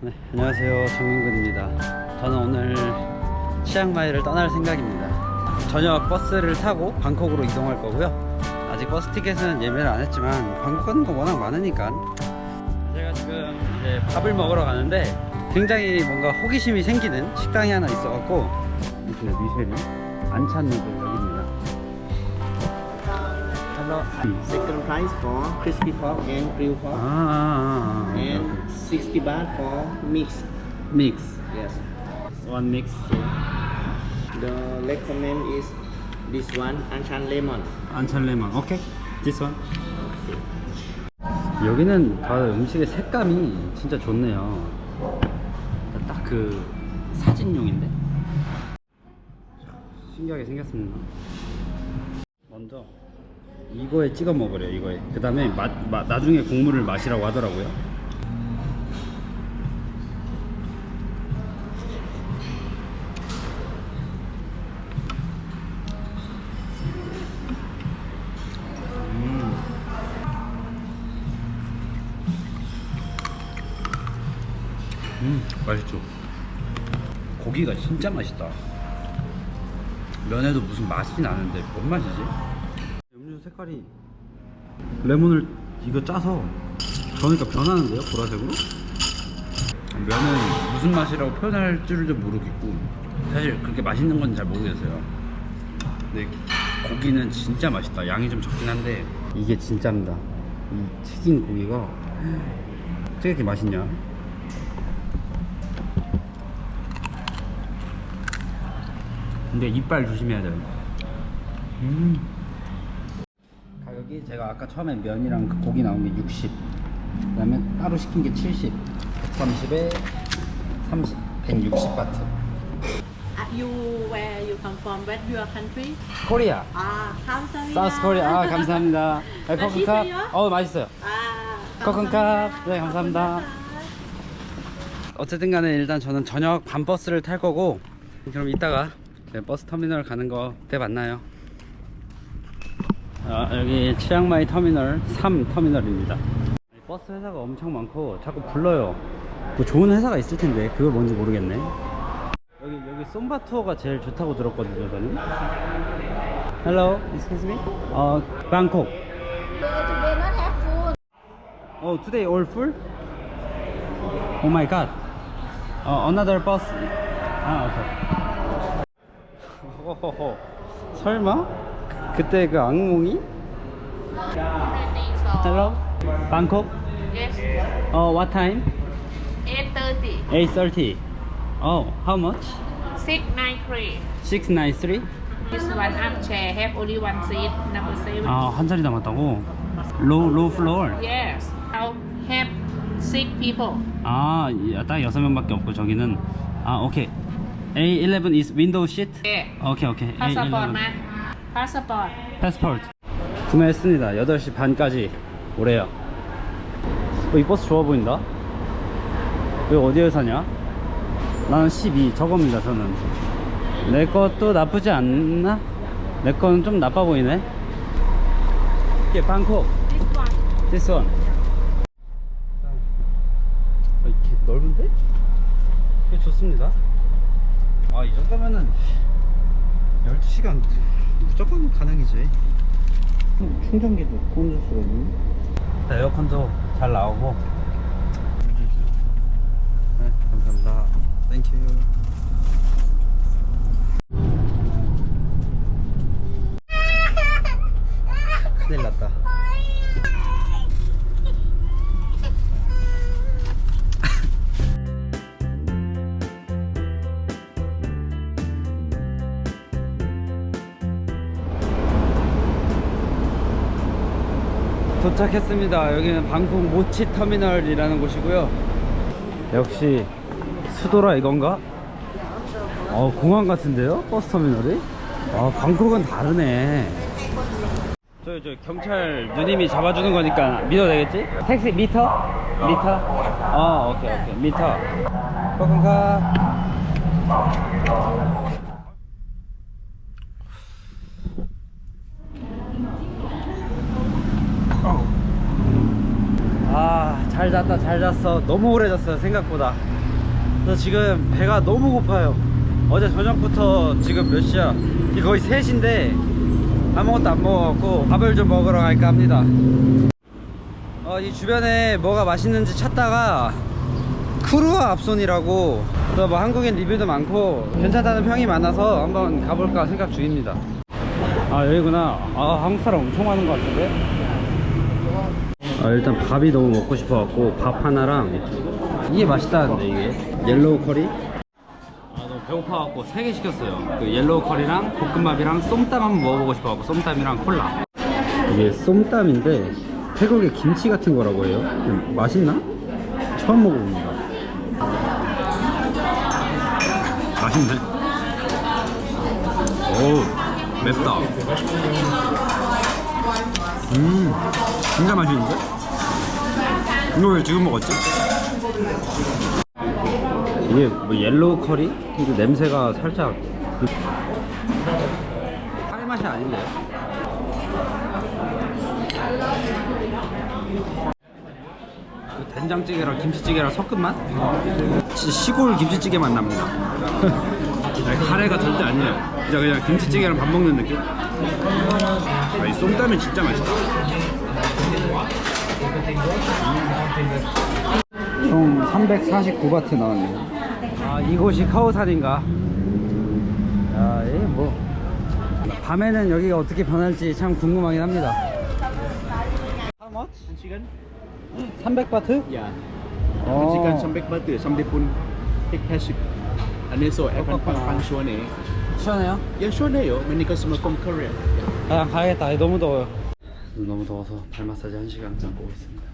네, 안녕하세요. 정근근입니다. 저는 오늘 치앙마이를 떠날 생각입니다. 저녁 버스를 타고 방콕으로 이동할 거고요. 아직 버스 티켓은 예매를 안 했지만 방콕 가는 거 워낙 많으니까 제가 지금 이제 밥을 먹으러 가는데 굉장히 뭔가 호기심이 생기는 식당이 하나 있어갖고 이렇게 미쉐리 안찬 누들 여기입니다. Hello. Second price for crispy pork and grilled 아, pork, 아, 아, 아. and 60 baht for mix. 믹스. Yes. One mix. The recommend is this one, anchan lemon. 안찬 레몬. 오케이. This one. 여기는 다 음식의 색감이 진짜 좋네요. 딱 그 사진용인데. 신기하게 생겼습니다. 먼저 이거에 찍어 먹으래요. 이거에. 그 다음에 맛, 맛 나중에 국물을 마시라고 하더라고요. 맛있죠. 고기가 진짜 맛있다. 면에도 무슨 맛이 나는데 뭔 맛이지? 음료 색깔이 레몬을 이거 짜서 저니까 변하는데요, 보라색으로? 면은 무슨 맛이라고 표현할 줄도 모르겠고 사실 그렇게 맛있는 건 잘 모르겠어요. 근데 고기는 진짜 맛있다. 양이 좀 적긴 한데 이게 진짜입니다. 이 튀긴 고기가 어떻게 이렇게 맛있냐? 근데 이빨 조심해야 돼요. 음. 가격이 제가 아까 처음에 면이랑 그 고기 나온 게 60. 그 다음에 따로 시킨 게 70. 130에 30. 160 바트. Uh, you where you come from? Where your country? 코리아. Ah, 감사합니다. 사우스 코리아. 아, 감사합니다. 네, 코콘캅. 맛있어요? 어, 맛있어요. 아. 감사합니다. 네, 감사합니다. 어쨌든 간에 일단 저는 저녁 밤 버스를 탈 거고 그럼 이따가 네, 버스 터미널 가는 거 때 만나요 아, 여기 치앙마이 터미널 3 터미널입니다 버스 회사가 엄청 많고 자꾸 불러요 뭐 좋은 회사가 있을 텐데 그걸 뭔지 모르겠네 여기 여기 솜바 투어가 제일 좋다고 들었거든요 저는 Hello, excuse me. 어, 방콕. Oh, today all full? Oh my god. Uh, another bus. 아, 오케이. 호호호. 설마? 그때 그 악몽이? Hello? Bangkok? Yes. Oh, what time? 8.30. 8.30. Oh, how much? 693. 693? This one armchair have only one seat. Number 7. 아, 한 자리 남았다고? Low, low floor. Yes. I'll have six people. 아, 이- 딱 여섯 명밖에 없고 저기는 아, 오케이. A11 is window seat? Yeah. 오케이, 오케이. Passport A11. ma. Passport. 패스포트 구매했습니다 8시 반까지 오래요 어, 이 버스 좋아 보인다 여기 어디에 사냐 나는 12 저겁니다 저는 내 것도 나쁘지 않나? 내 거는 좀 나빠 보이네 이게 방콕 This one. This one 아, 이렇게 넓은데? 꽤 좋습니다 아 이 정도면은 12시간 무조건 가능이지. 충전기도 꽂을 수가 있네. 에어컨도 잘 나오고. 네 감사합니다. 땡큐 큰일 났다 도착했습니다. 여기는 방콕 모치 터미널이라는 곳이고요. 역시 수도라 이건가? 어, 공항 같은데요? 버스 터미널이? 아, 방콕은 다르네. 저, 저, 경찰 누님이 잡아주는 거니까 믿어도 되겠지? 택시 미터? 미터? 어, 오케이, 오케이. 미터. 코콘카. 아, 잘잘 잤다 잘 잤어. 너무 오래 잤어요 생각보다. 그래서 지금 배가 너무 고파요. 어제 저녁부터 지금 몇 시야? 거의 3시인데 아무것도 안 먹어갖고 밥을 좀 먹으러 갈까 합니다. 어, 이 주변에 뭐가 맛있는지 찾다가 크루아 앞손이라고 또뭐 한국인 리뷰도 많고 괜찮다는 평이 많아서 한번 가볼까 생각 중입니다. 아 여기구나. 아 한국 사람 엄청 많은 것 같은데 아 일단 밥이 너무 먹고 싶어갖고 밥 하나랑 이게 맛있다는데 이게? 옐로우 커리? 아 너무 배고파갖고 3개 시켰어요. 그 옐로우 커리랑 볶음밥이랑 쏨땀 한번 먹어보고 싶어갖고 쏨땀이랑 콜라. 이게 쏨땀인데 태국의 김치 같은 거라고 해요? 음, 맛있나? 처음 먹어봅니다. 맛있네. 오 맵다. 음 진짜 맛있는데? 이거 왜 지금 먹었지? 이게 뭐 옐로우 커리? 근데 냄새가 살짝 그... 카레 맛이 아닌데요? 그 된장찌개랑 김치찌개랑 섞은 맛? 시- 시골 김치찌개 맛 납니다 아니, 카레가 절대 아니에요 진짜 그냥 김치찌개랑 밥 먹는 느낌? 아, 이 쏨땀이 진짜 맛있다 총 349바트 나왔네요 아 이곳이 카오산인가 야 이게 뭐 밤에는 여기가 어떻게 변할지 참 궁금하긴 합니다 How much? 300바트? 어. chicken sampai batu sampai pun take hasik ane so akan 그렇구나. pang suane 시원해요? ya suane요 menikah semua from Korea 아 가야겠다 너무 더워요 너무 더워서 발 마사지 1시간 잡고 있습니다.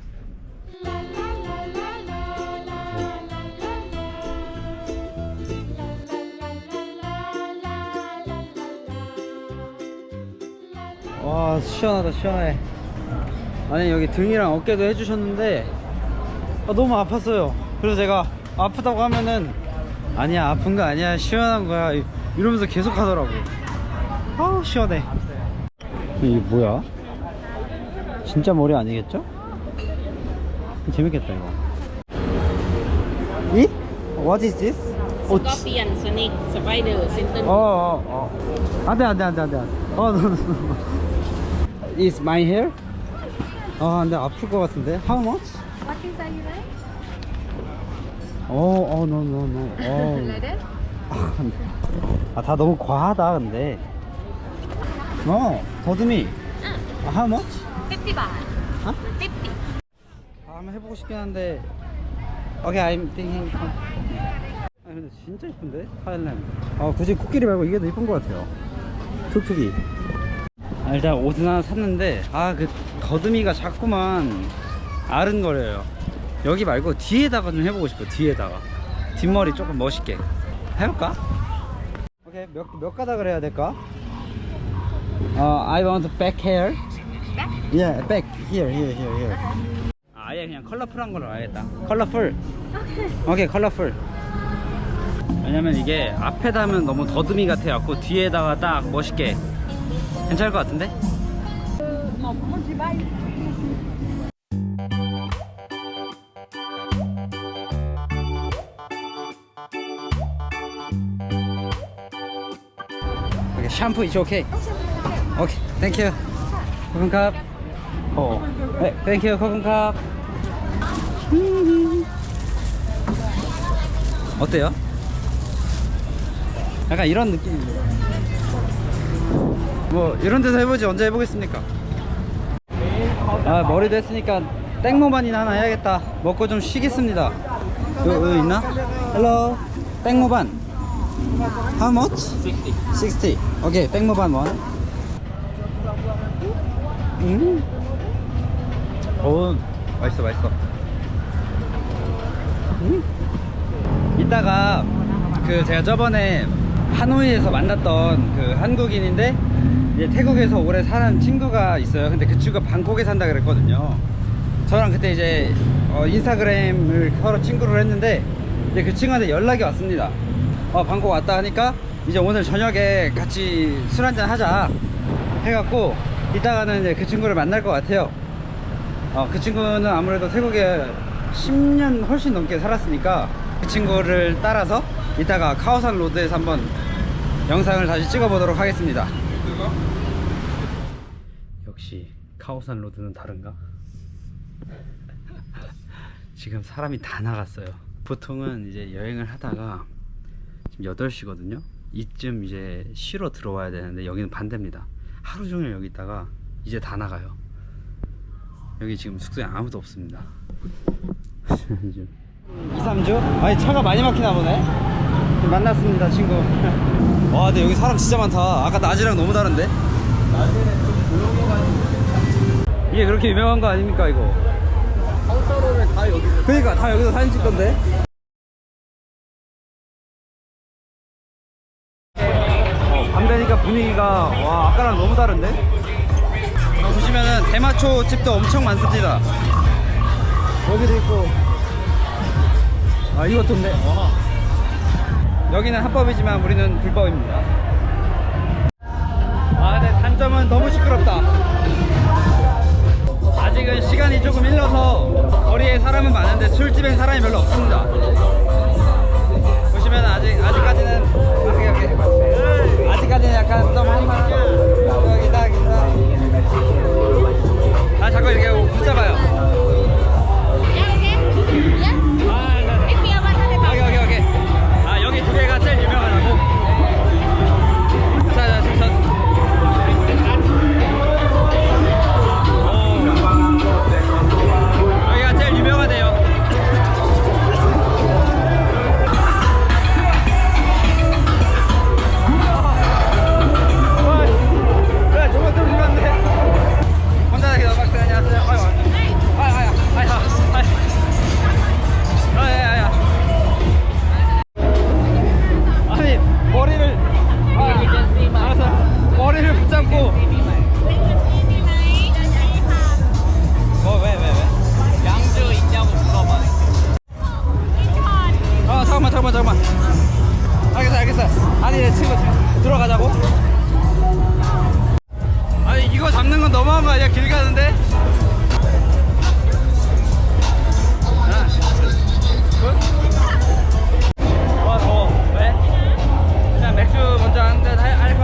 와 시원하다 시원해. 아니 여기 등이랑 어깨도 해주셨는데 아, 너무 아팠어요. 그래서 제가 아프다고 하면은 아니야 아픈 거 아니야 시원한 거야 이- 이러면서 계속 하더라고 아 시원해. 이게 뭐야? 진짜 머리 아니겠죠? 재밌겠다 이거 이? What is this? 어, 치- Scorpion, snake, spider, center. 어, 어, 어. 안 돼, 안 돼, 안 돼, 안 돼. 어, no, no, no. Is my hair? 아, 근데 아플 것 같은데. How much? What things are you like? 어, 어, no, no, no. 어. Like that? 아, 근데. 아, 다 너무 과하다, 근데. 어, 더듬이. 아, how much? 50 baht. 어? 50. 아, 한번 해보고 싶긴 한데. 오케이, I'm thinking. 아, 근데 진짜 이쁜데? 타일랜드. 아, 굳이 코끼리 말고 이게 더 이쁜 것 같아요. 툭툭이. 아, 일단 옷은 하나 샀는데, 아, 그 더듬이가 자꾸만 아른거려요. 여기 말고 뒤에다가 좀 해보고 싶어, 뒤에다가. 뒷머리 조금 멋있게. 해볼까? 오케이, 몇, 몇 가닥을 해야 될까? 어, I want back hair. Yeah, back here, here, here, here. 아예 그냥 컬러풀한 걸로 가야겠다. 컬러풀. 오케이, 컬러풀. 왜냐면 이게 앞에다 하면 너무 더듬이 같아갖고 뒤에다가 딱 멋있게 괜찮을 것 같은데? 샴푸 이제 오케이. 오케이, 땡큐. 코쿤캅. 어. 네, 땡큐 코쿤캅. 어때요? 약간 이런 느낌. 뭐 이런 데서 해보지 언제 해보겠습니까? 아 머리도 했으니까 땡모반이나 하나 해야겠다. 먹고 좀 쉬겠습니다. 여기, 여기 있나? 헬로. 땡모반. How much? 60. 60. 오케이, 땡모반 원. 음. 오, 맛있어, 맛있어. 음. 이따가 그 제가 저번에 하노이에서 만났던 그 한국인인데 이제 태국에서 오래 사는 친구가 있어요. 근데 그 친구가 방콕에 산다 그랬거든요. 저랑 그때 이제 어, 인스타그램을 서로 친구를 했는데 이제 그 친구한테 연락이 왔습니다. 어, 방콕 왔다 하니까 이제 오늘 저녁에 같이 술 한잔 하자 해갖고 이따가는 이제 그 친구를 만날 것 같아요. 어, 그 친구는 아무래도 태국에 10년 훨씬 넘게 살았으니까 그 친구를 따라서 이따가 카오산 로드에서 한번 영상을 다시 찍어보도록 하겠습니다. 역시 카오산 로드는 다른가? 지금 사람이 다 나갔어요. 보통은 이제 여행을 하다가 지금 8시거든요. 이쯤 이제 쉬러 들어와야 되는데 여기는 반대입니다. 하루 종일 여기 있다가 이제 다 나가요. 여기 지금 숙소에 아무도 없습니다. 2, 3주? 아니 차가 많이 막히나 보네. 만났습니다 친구. 와 근데 여기 사람 진짜 많다. 아까 낮이랑 너무 다른데? 이게 그렇게 유명한 거 아닙니까 이거? 카운터로는 다 여기. 그러니까 다 여기서 사진 찍던데. 어, 밤 되니까 분위기가 와 아까랑 너무 다른데? 어, 보시면은 대마초 집도 엄청 많습니다. 여기도 있고. 아 이거 좋네. 와. 여기는 합법이지만 우리는 불법입니다. 아 근데 단점은 너무 시끄럽다. 아직은 시간이 조금 일러서 거리에 사람은 많은데 술집엔 사람이 별로 없습니다. 보시면 아직 아직까지는 아. 아직까지는 약간 좀 한만 여기다 여기다. 아 자꾸 이렇게 붙잡아요.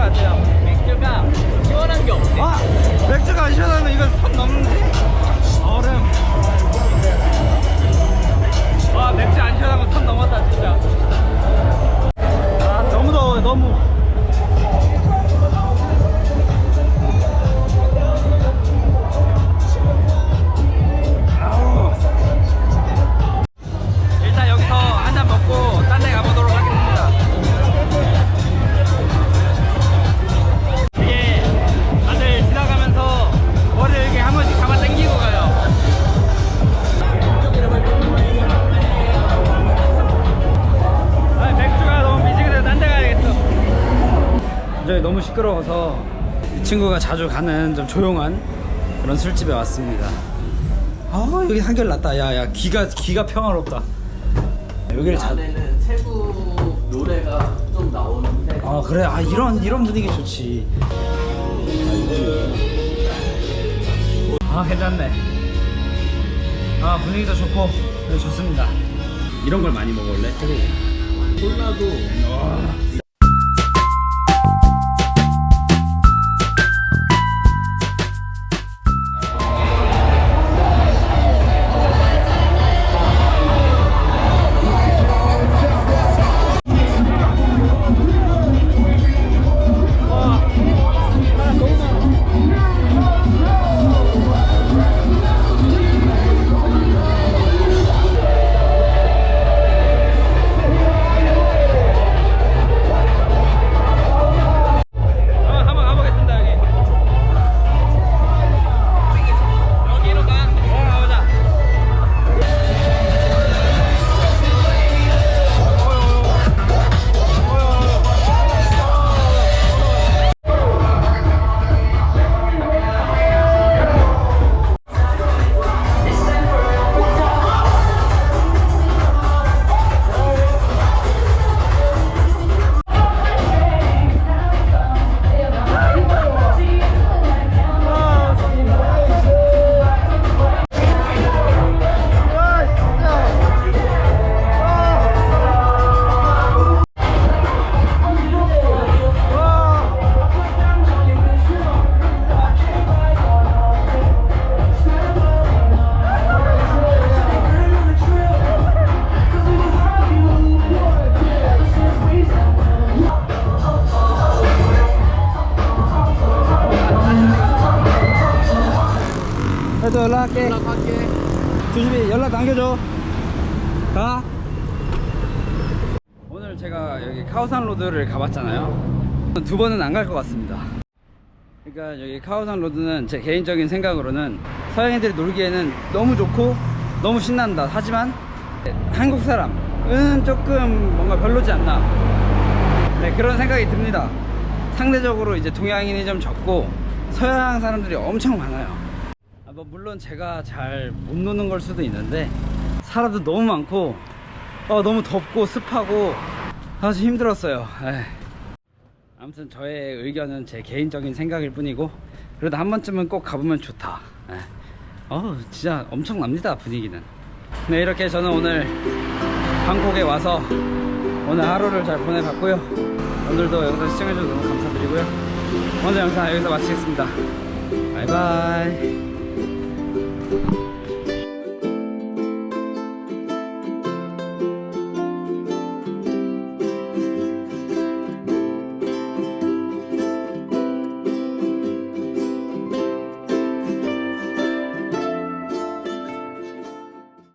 같아요. 맥주가 시원한 게 없네. 아, 맥주가 안 시원한 거 이거 선 넘는데? 얼음. 와, 맥주 안 시원한 거 선 넘었다, 진짜. 아, 너무 더워요, 너무. 시끄러워서 이 친구가 자주 가는 좀 조용한 그런 술집에 왔습니다. 아 여기 한결 낫다. 야야 귀가 귀가 평화롭다. 여기를 자. 안에는 태국 노래가 좀 나오는데 아 그래 아 이런 이런 분위기 좋지 아 괜찮네 아 분위기도 좋고 네, 좋습니다 이런 걸 많이 먹을래? 콜라도 연 남겨줘. 가. 오늘 제가 여기 카오산 로드를 가봤잖아요. 두 번은 안 갈 것 같습니다. 그러니까 여기 카오산 로드는 제 개인적인 생각으로는 서양인들이 놀기에는 너무 좋고 너무 신난다. 하지만 한국 사람은 조금 뭔가 별로지 않나. 네 그런 생각이 듭니다. 상대적으로 이제 동양인이 좀 적고 서양 사람들이 엄청 많아요 아, 뭐 물론 제가 잘 못 노는 걸 수도 있는데 사람도 너무 많고 어, 너무 덥고 습하고 아주 힘들었어요. 에이. 아무튼 저의 의견은 제 개인적인 생각일 뿐이고 그래도 한 번쯤은 꼭 가보면 좋다. 어 진짜 엄청납니다 분위기는. 네 이렇게 저는 오늘 방콕에 와서 오늘 하루를 잘 보내봤고요. 오늘도 영상 시청해주셔서 너무 감사드리고요. 오늘 영상 여기서 마치겠습니다. 바이바이 thank you